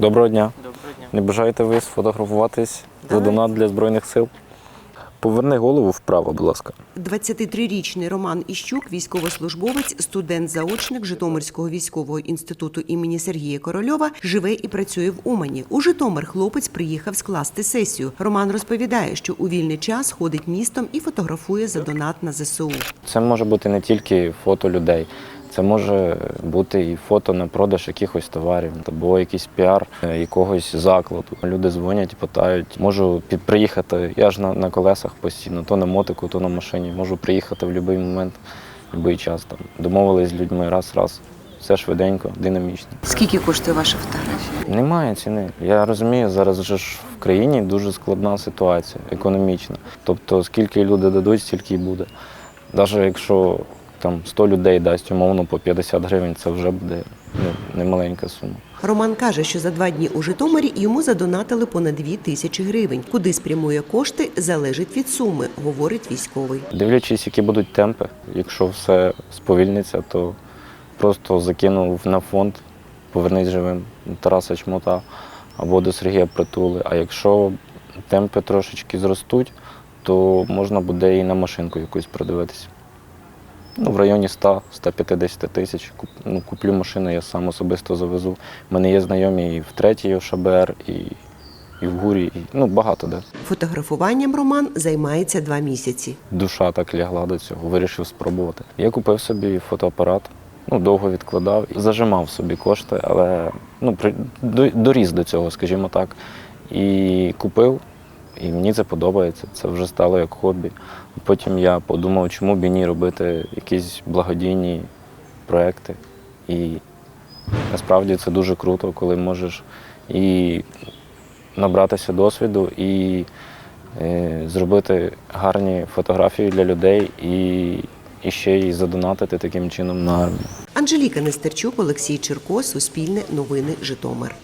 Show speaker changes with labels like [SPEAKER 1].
[SPEAKER 1] Доброго дня.
[SPEAKER 2] Доброго дня.
[SPEAKER 1] Не бажаєте ви сфотографуватись за донат для Збройних сил? Поверни голову вправо, будь ласка.
[SPEAKER 3] 23-річний Роман Іщук, військовослужбовець, студент-заочник Житомирського військового інституту імені Сергія Корольова, живе і працює в Умані. У Житомир хлопець приїхав скласти сесію. Роман розповідає, що у вільний час ходить містом і фотографує за донат на ЗСУ.
[SPEAKER 1] Це може бути не тільки фото людей, це може бути і фото на продаж якихось товарів, або якийсь піар е, якогось закладу. Люди дзвонять, і питають, можу приїхати. Я ж на, на колесах постійно, то на мотику, то на машині. Можу приїхати в будь-який момент, в будь-який час. Там домовились з людьми раз, раз. Все швиденько, динамічно.
[SPEAKER 3] Скільки коштує ваша фотографія?
[SPEAKER 1] Немає ціни. Я розумію, зараз же ж в країні дуже складна ситуація економічна. Тобто, скільки люди дадуть, стільки й буде. Навіть якщо там 100 людей дасть умовно по 50 гривень, це вже буде ну, немаленька сума.
[SPEAKER 3] Роман каже, що за два дні у Житомирі йому задонатили понад дві тисячі гривень. Куди спрямує кошти, залежить від суми, говорить військовий.
[SPEAKER 1] Дивлячись, які будуть темпи, якщо все сповільниться, то просто закинув на фонд Повернись живим Тараса Чмота або до Сергія Притули. А якщо темпи трошечки зростуть, то можна буде і на машинку якусь продивитися. Ну, в районі 100-150 тисяч. Ну, куплю машину, я сам особисто завезу. У мене є знайомі і в третій ОШБР, і, і в гурі, і, ну, багато де.
[SPEAKER 3] Фотографуванням Роман займається два місяці.
[SPEAKER 1] душа так лягла до цього, вирішив спробувати. Я купив собі фотоапарат, ну, довго відкладав, зажимав собі кошти, але ну, доріс до цього, скажімо так. І купив, і мені це подобається. Це вже стало як хобі. Потім я подумав, чому б і ні робити якісь благодійні проекти. І насправді це дуже круто, коли можеш і набратися досвіду, і е, зробити гарні фотографії для людей і, і ще й задонатити таким чином на армію.
[SPEAKER 3] Анжеліка Нестерчук, Олексій Черко, Суспільне новини Житомир.